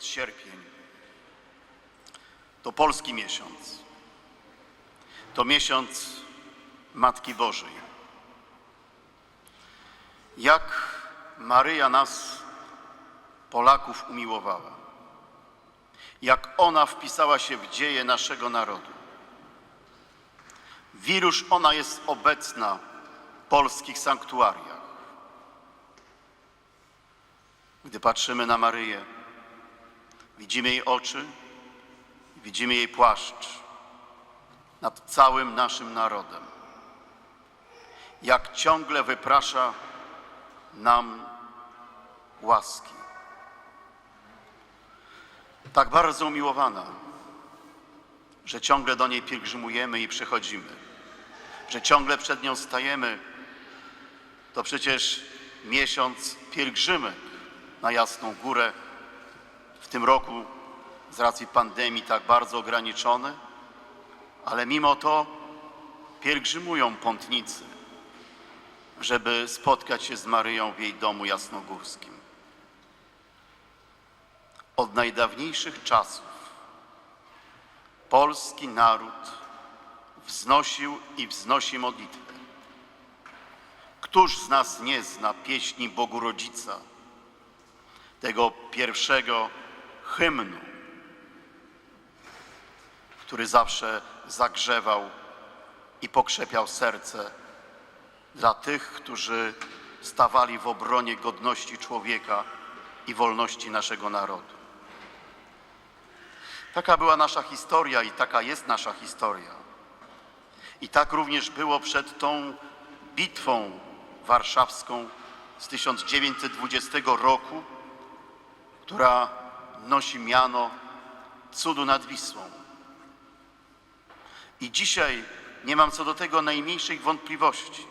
Miesiąc sierpień to polski miesiąc. To miesiąc Matki Bożej. Jak Maryja nas, Polaków, umiłowała. Jak ona wpisała się w dzieje naszego narodu. W iluż ona jest obecna w polskich sanktuariach. Gdy patrzymy na Maryję, widzimy jej oczy, widzimy jej płaszcz nad całym naszym narodem. Jak ciągle wyprasza nam łaski. Tak bardzo umiłowana, że ciągle do niej pielgrzymujemy i przychodzimy, że ciągle przed nią stajemy, to przecież miesiąc pielgrzymek na Jasną Górę w tym roku z racji pandemii tak bardzo ograniczony, ale mimo to pielgrzymują pątnicy, żeby spotkać się z Maryją w jej domu jasnogórskim. Od najdawniejszych czasów polski naród wznosił i wznosi modlitwę. Któż z nas nie zna pieśni Bogu Rodzica, tego pierwszego hymnu, który zawsze zagrzewał i pokrzepiał serce dla tych, którzy stawali w obronie godności człowieka i wolności naszego narodu. Taka była nasza historia i taka jest nasza historia. I tak również było przed tą bitwą warszawską z 1920 roku, która nosi miano cudu nad Wisłą. I dzisiaj nie mam co do tego najmniejszych wątpliwości,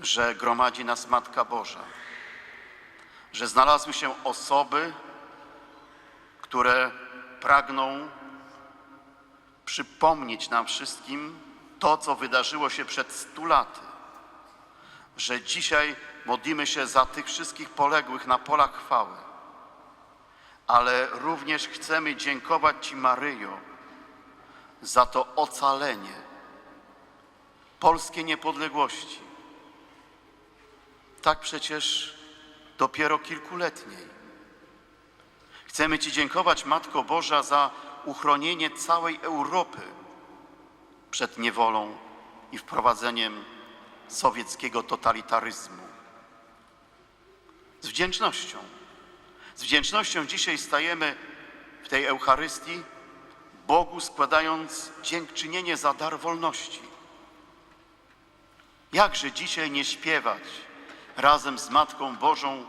że gromadzi nas Matka Boża, że znalazły się osoby, które pragną przypomnieć nam wszystkim to, co wydarzyło się przed stu laty, że dzisiaj modlimy się za tych wszystkich poległych na polach chwały, ale również chcemy dziękować Ci, Maryjo, za to ocalenie polskiej niepodległości. Tak przecież dopiero kilkuletniej. Chcemy Ci dziękować, Matko Boża, za uchronienie całej Europy przed niewolą i wprowadzeniem sowieckiego totalitaryzmu. Z wdzięcznością. Z wdzięcznością dzisiaj stajemy w tej Eucharystii Bogu składając dziękczynienie za dar wolności. Jakże dzisiaj nie śpiewać razem z Matką Bożą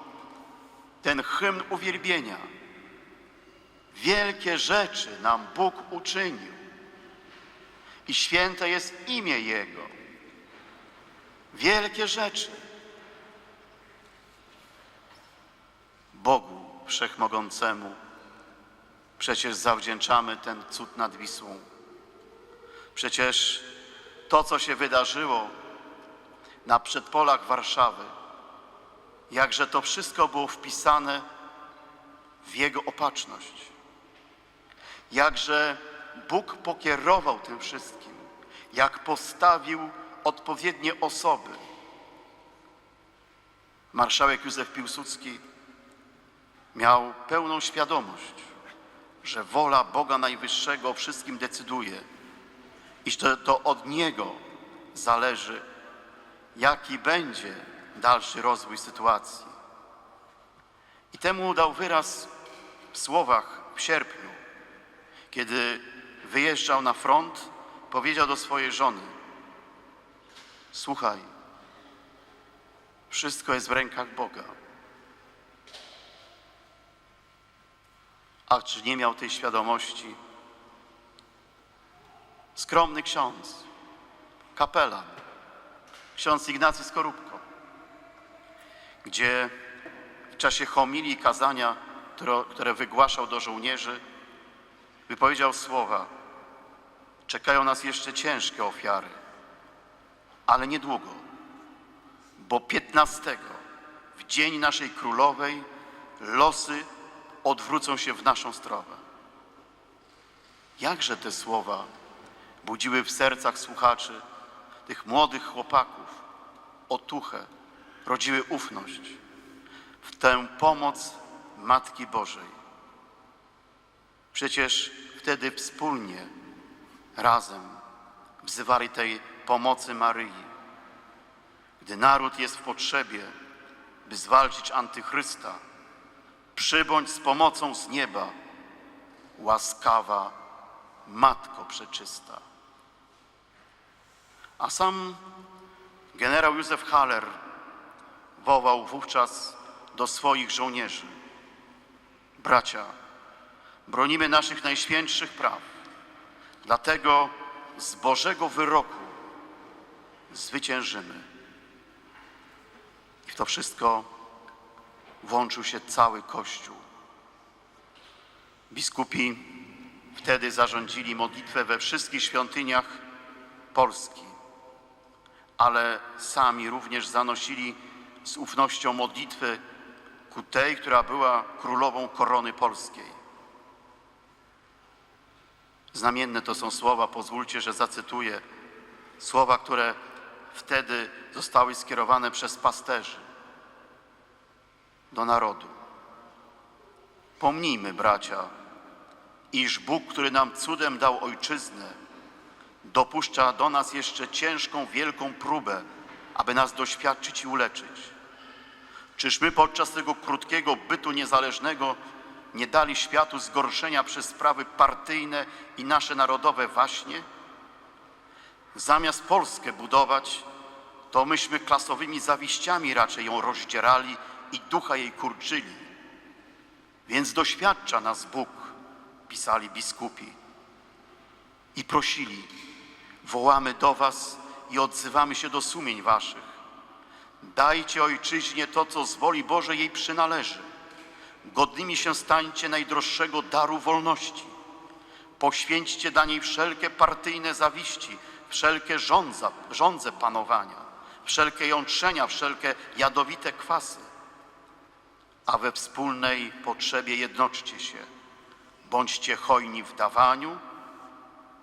ten hymn uwielbienia. Wielkie rzeczy nam Bóg uczynił i święte jest imię Jego. Wielkie rzeczy. Bogu Wszechmogącemu przecież zawdzięczamy ten cud nad Wisłą. Przecież to, co się wydarzyło na przedpolach Warszawy, jakże to wszystko było wpisane w Jego opatrzność. Jakże Bóg pokierował tym wszystkim, jak postawił odpowiednie osoby. Marszałek Józef Piłsudski miał pełną świadomość, że wola Boga Najwyższego o wszystkim decyduje i że to od Niego zależy, jaki będzie dalszy rozwój sytuacji. I temu dał wyraz w słowach w sierpniu, kiedy wyjeżdżał na front, powiedział do swojej żony: Słuchaj, wszystko jest w rękach Boga. A czy nie miał tej świadomości? Skromny ksiądz, kapelan, ksiądz Ignacy Skorupko, gdzie w czasie homilii kazania, które, które wygłaszał do żołnierzy, wypowiedział słowa: Czekają nas jeszcze ciężkie ofiary, ale niedługo, bo 15 w dzień naszej królowej losy odwrócą się w naszą stronę. Jakże te słowa budziły w sercach słuchaczy, tych młodych chłopaków, otuchę, rodziły ufność w tę pomoc Matki Bożej. Przecież wtedy wspólnie, razem wzywali tej pomocy Maryi. Gdy naród jest w potrzebie, by zwalczyć antychrysta, przybądź z pomocą z nieba, łaskawa Matko Przeczysta. A sam generał Józef Haller wołał wówczas do swoich żołnierzy: Bracia, bronimy naszych najświętszych praw, dlatego z Bożego wyroku zwyciężymy. I to wszystko włączył się cały Kościół. Biskupi wtedy zarządzili modlitwę we wszystkich świątyniach Polski, ale sami również zanosili z ufnością modlitwy ku tej, która była królową korony polskiej. Znamienne to są słowa, pozwólcie, że zacytuję. Słowa, które wtedy zostały skierowane przez pasterzy do narodu. Pomnijmy, bracia, iż Bóg, który nam cudem dał ojczyznę, dopuszcza do nas jeszcze ciężką, wielką próbę, aby nas doświadczyć i uleczyć. Czyż my podczas tego krótkiego bytu niezależnego nie dali światu zgorszenia przez sprawy partyjne i nasze narodowe waśnie? Zamiast Polskę budować, to myśmy klasowymi zawiściami raczej ją rozdzierali i ducha jej kurczyli. Więc doświadcza nas Bóg, pisali biskupi. I prosili, wołamy do was i odzywamy się do sumień waszych. Dajcie ojczyźnie to, co z woli Bożej jej przynależy. Godnymi się stańcie najdroższego daru wolności. Poświęćcie dla niej wszelkie partyjne zawiści, wszelkie żądza, żądze panowania, wszelkie jątrzenia, wszelkie jadowite kwasy. A we wspólnej potrzebie jednoczcie się. Bądźcie hojni w dawaniu,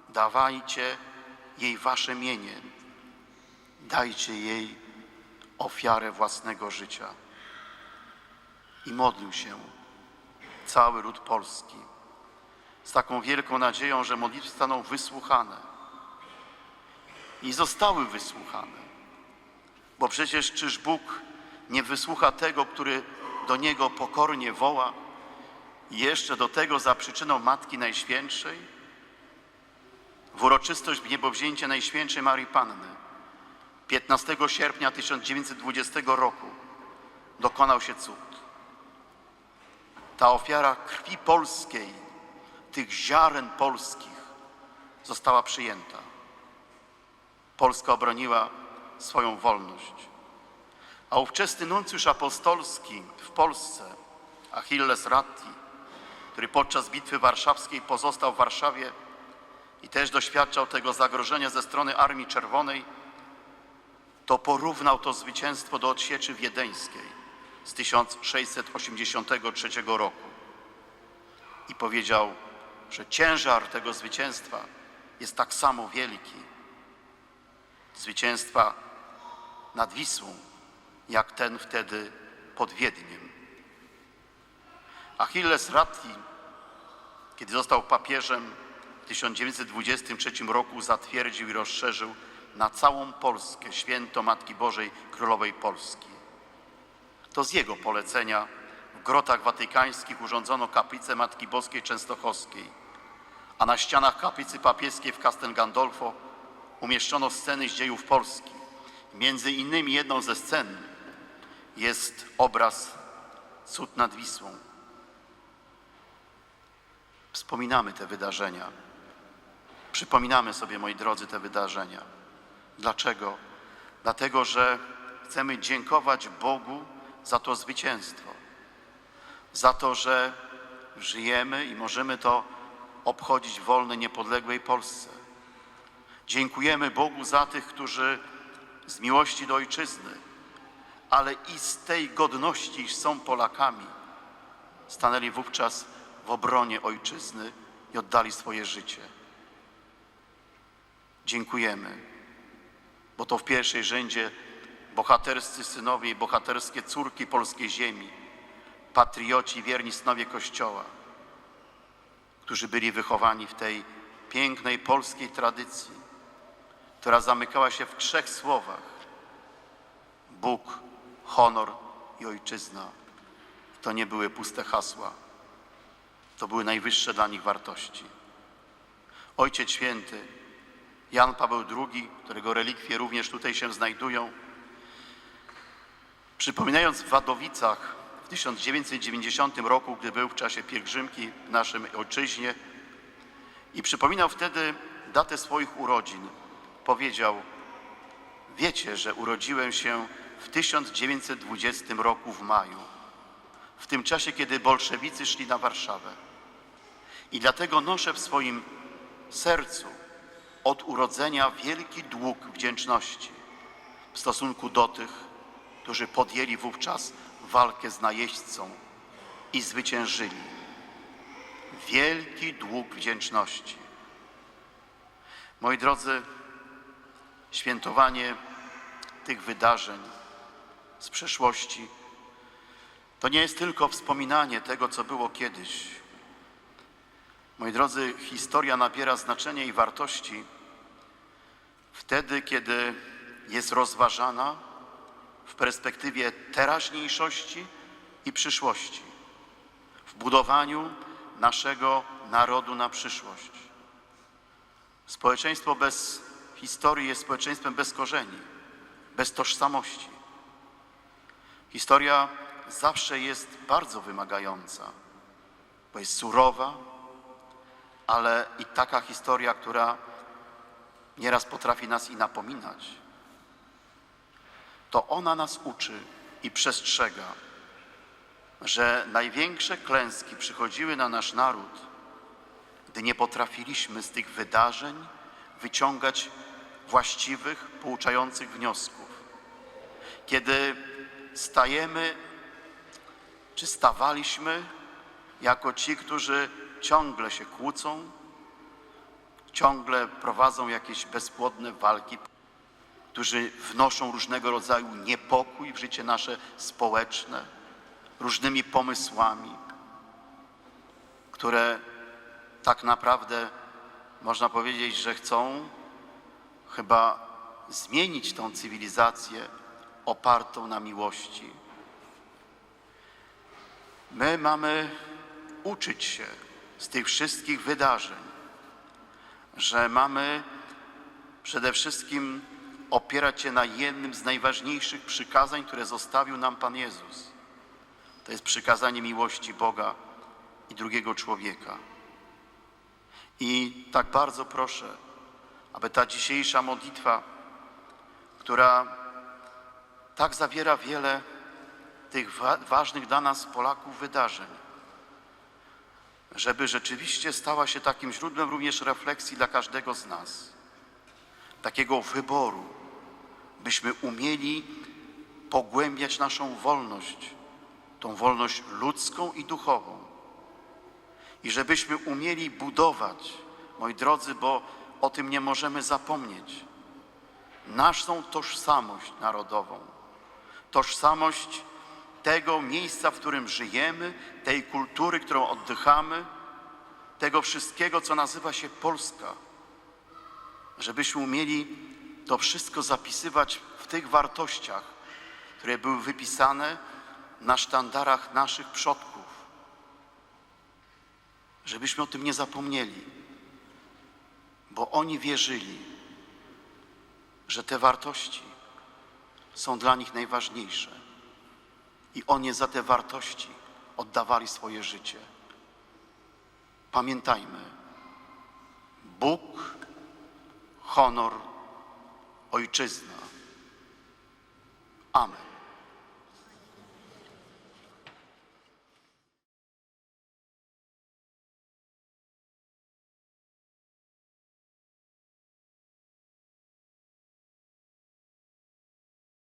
dawajcie jej wasze mienie. Dajcie jej ofiarę własnego życia. I modlił się cały lud polski z taką wielką nadzieją, że modlitwy staną wysłuchane. I zostały wysłuchane. Bo przecież czyż Bóg nie wysłucha tego, który do Niego pokornie woła jeszcze do tego za przyczyną Matki Najświętszej? W uroczystość niebowzięcia Najświętszej Marii Panny 15 sierpnia 1920 roku dokonał się cud. Ta ofiara krwi polskiej, tych ziaren polskich została przyjęta. Polska obroniła swoją wolność. A ówczesny nuncjusz apostolski w Polsce, Achilles Ratti, który podczas Bitwy Warszawskiej pozostał w Warszawie i też doświadczał tego zagrożenia ze strony Armii Czerwonej, to porównał to zwycięstwo do odsieczy wiedeńskiej z 1683 roku i powiedział, że ciężar tego zwycięstwa jest tak samo wielki, zwycięstwa nad Wisłą, jak ten wtedy pod Wiedniem. Achilles Ratti, kiedy został papieżem w 1923 roku, zatwierdził i rozszerzył na całą Polskę święto Matki Bożej Królowej Polski. To z jego polecenia w grotach watykańskich urządzono kaplicę Matki Boskiej Częstochowskiej, a na ścianach kaplicy papieskiej w Castel Gandolfo umieszczono sceny z dziejów Polski. Między innymi jedną ze scen jest obraz Cud nad Wisłą. Wspominamy te wydarzenia. Przypominamy sobie, moi drodzy, te wydarzenia. Dlaczego? Dlatego, że chcemy dziękować Bogu za to zwycięstwo, za to, że żyjemy i możemy to obchodzić w wolnej, niepodległej Polsce. Dziękujemy Bogu za tych, którzy z miłości do Ojczyzny, ale i z tej godności, iż są Polakami, stanęli wówczas w obronie ojczyzny i oddali swoje życie. Dziękujemy, bo to w pierwszej rzędzie bohaterscy synowie i bohaterskie córki polskiej ziemi, patrioci, wierni synowie Kościoła, którzy byli wychowani w tej pięknej polskiej tradycji, która zamykała się w trzech słowach: Bóg, honor i ojczyzna. To nie były puste hasła, to były najwyższe dla nich wartości. Ojciec Święty, Jan Paweł II, którego relikwie również tutaj się znajdują, przypominając w Wadowicach w 1990 roku, gdy był w czasie pielgrzymki w naszym ojczyźnie i przypominał wtedy datę swoich urodzin, powiedział: Wiecie, że urodziłem się w 1920 roku w maju, w tym czasie, kiedy bolszewicy szli na Warszawę. I dlatego noszę w swoim sercu od urodzenia wielki dług wdzięczności w stosunku do tych, którzy podjęli wówczas walkę z najeźdźcą i zwyciężyli. Wielki dług wdzięczności. Moi drodzy, świętowanie tych wydarzeń z przeszłości to nie jest tylko wspominanie tego, co było kiedyś. Moi drodzy, historia nabiera znaczenia i wartości wtedy, kiedy jest rozważana w perspektywie teraźniejszości i przyszłości, w budowaniu naszego narodu na przyszłość. Społeczeństwo bez historii jest społeczeństwem bez korzeni, bez tożsamości. Historia zawsze jest bardzo wymagająca, bo jest surowa, ale i taka historia, która nieraz potrafi nas i napominać. To ona nas uczy i przestrzega, że największe klęski przychodziły na nasz naród, gdy nie potrafiliśmy z tych wydarzeń wyciągać właściwych, pouczających wniosków. Kiedy stajemy, czy stawaliśmy jako ci, którzy ciągle się kłócą, ciągle prowadzą jakieś bezpłodne walki, którzy wnoszą różnego rodzaju niepokój w życie nasze społeczne, różnymi pomysłami, które tak naprawdę można powiedzieć, że chcą chyba zmienić tą cywilizację opartą na miłości. My mamy uczyć się z tych wszystkich wydarzeń, że mamy przede wszystkim opierać się na jednym z najważniejszych przykazań, które zostawił nam Pan Jezus. To jest przykazanie miłości Boga i drugiego człowieka. I tak bardzo proszę, aby ta dzisiejsza modlitwa, która tak zawiera wiele tych wa ważnych dla nas, Polaków, wydarzeń, żeby rzeczywiście stała się takim źródłem również refleksji dla każdego z nas, takiego wyboru, byśmy umieli pogłębiać naszą wolność, tą wolność ludzką i duchową. I żebyśmy umieli budować, moi drodzy, bo o tym nie możemy zapomnieć, naszą tożsamość narodową, tożsamość tego miejsca, w którym żyjemy, tej kultury, którą oddychamy, tego wszystkiego, co nazywa się Polska. Żebyśmy umieli to wszystko zapisywać w tych wartościach, które były wypisane na sztandarach naszych przodków. Żebyśmy o tym nie zapomnieli, bo oni wierzyli, że te wartości są dla nich najważniejsze i oni za te wartości oddawali swoje życie. Pamiętajmy, Bóg, honor, ojczyzna. Amen.